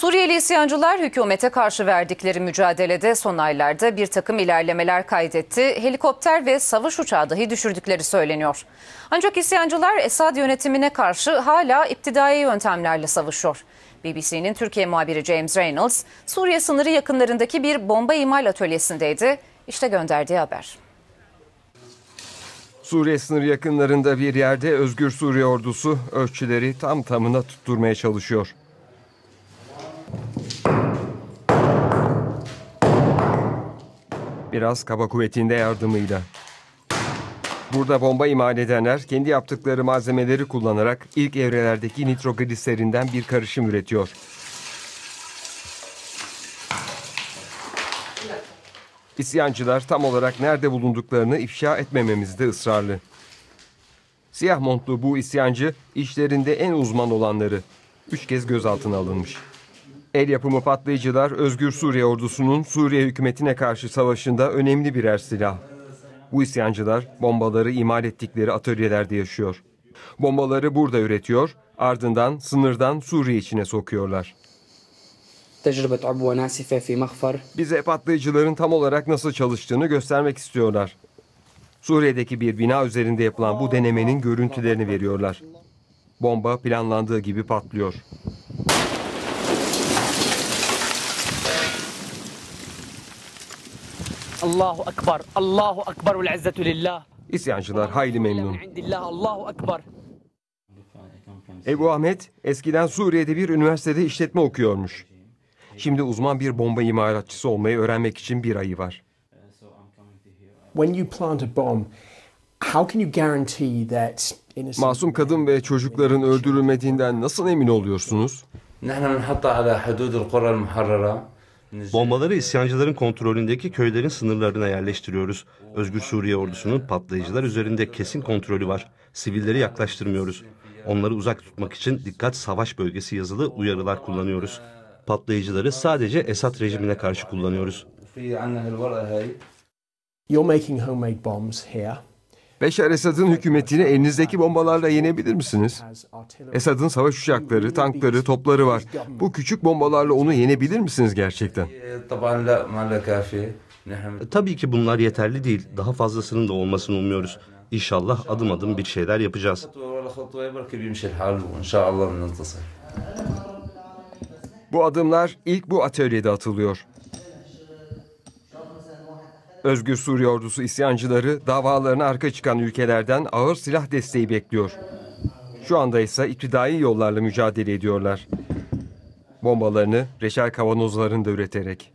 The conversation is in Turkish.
Suriyeli isyancılar hükümete karşı verdikleri mücadelede son aylarda bir takım ilerlemeler kaydetti. Helikopter ve savaş uçağı dahi düşürdükleri söyleniyor. Ancak isyancılar Esad yönetimine karşı hala iptidai yöntemlerle savaşıyor. BBC'nin Türkiye muhabiri James Reynolds, Suriye sınırı yakınlarındaki bir bomba imal atölyesindeydi. İşte gönderdiği haber. Suriye sınırı yakınlarında bir yerde Özgür Suriye ordusu ölçüleri tam tamına tutturmaya çalışıyor. Biraz kaba kuvvetinde yardımıyla. Burada bomba imal edenler kendi yaptıkları malzemeleri kullanarak ilk evrelerdeki nitrogliserinden bir karışım üretiyor. İsyancılar tam olarak nerede bulunduklarını ifşa etmememizde ısrarlı. Siyah montlu bu isyancı işlerinde en uzman olanları. Üç kez gözaltına alınmış. El yapımı patlayıcılar Özgür Suriye ordusunun Suriye hükümetine karşı savaşında önemli birer silah. Bu isyancılar bombaları imal ettikleri atölyelerde yaşıyor. Bombaları burada üretiyor, ardından sınırdan Suriye içine sokuyorlar. Bize patlayıcıların tam olarak nasıl çalıştığını göstermek istiyorlar. Suriye'deki bir bina üzerinde yapılan bu denemenin görüntülerini veriyorlar. Bomba planlandığı gibi patlıyor. Allahu akbar. Allahu akbarul izzetu lillah. İsyancılar hayli memnun. Allahu akbar. Ebu Ahmet eskiden Suriye'de bir üniversitede işletme okuyormuş. Şimdi uzman bir bomba imalatçısı olmayı öğrenmek için bir ayı var. When you plant a bomb, how can you guarantee that Masum kadın ve çocukların öldürülmediğinden nasıl emin oluyorsunuz? Bombaları isyancıların kontrolündeki köylerin sınırlarına yerleştiriyoruz. Özgür Suriye ordusunun patlayıcılar üzerinde kesin kontrolü var. Sivilleri yaklaştırmıyoruz. Onları uzak tutmak için dikkat savaş bölgesi yazılı uyarılar kullanıyoruz. Patlayıcıları sadece Esad rejimine karşı kullanıyoruz. You're making homemade bombs here. Beşar Esad'ın hükümetini elinizdeki bombalarla yenebilir misiniz? Esad'ın savaş uçakları, tankları, topları var. Bu küçük bombalarla onu yenebilir misiniz gerçekten? Tabii ki bunlar yeterli değil. Daha fazlasının da olmasını umuyoruz. İnşallah adım adım bir şeyler yapacağız. Bu adımlar ilk bu atölyede atılıyor. Özgür Suriye ordusu isyancıları davalarına arka çıkan ülkelerden ağır silah desteği bekliyor. Şu anda ise iktidai yollarla mücadele ediyorlar. Bombalarını reşel kavanozlarında üreterek.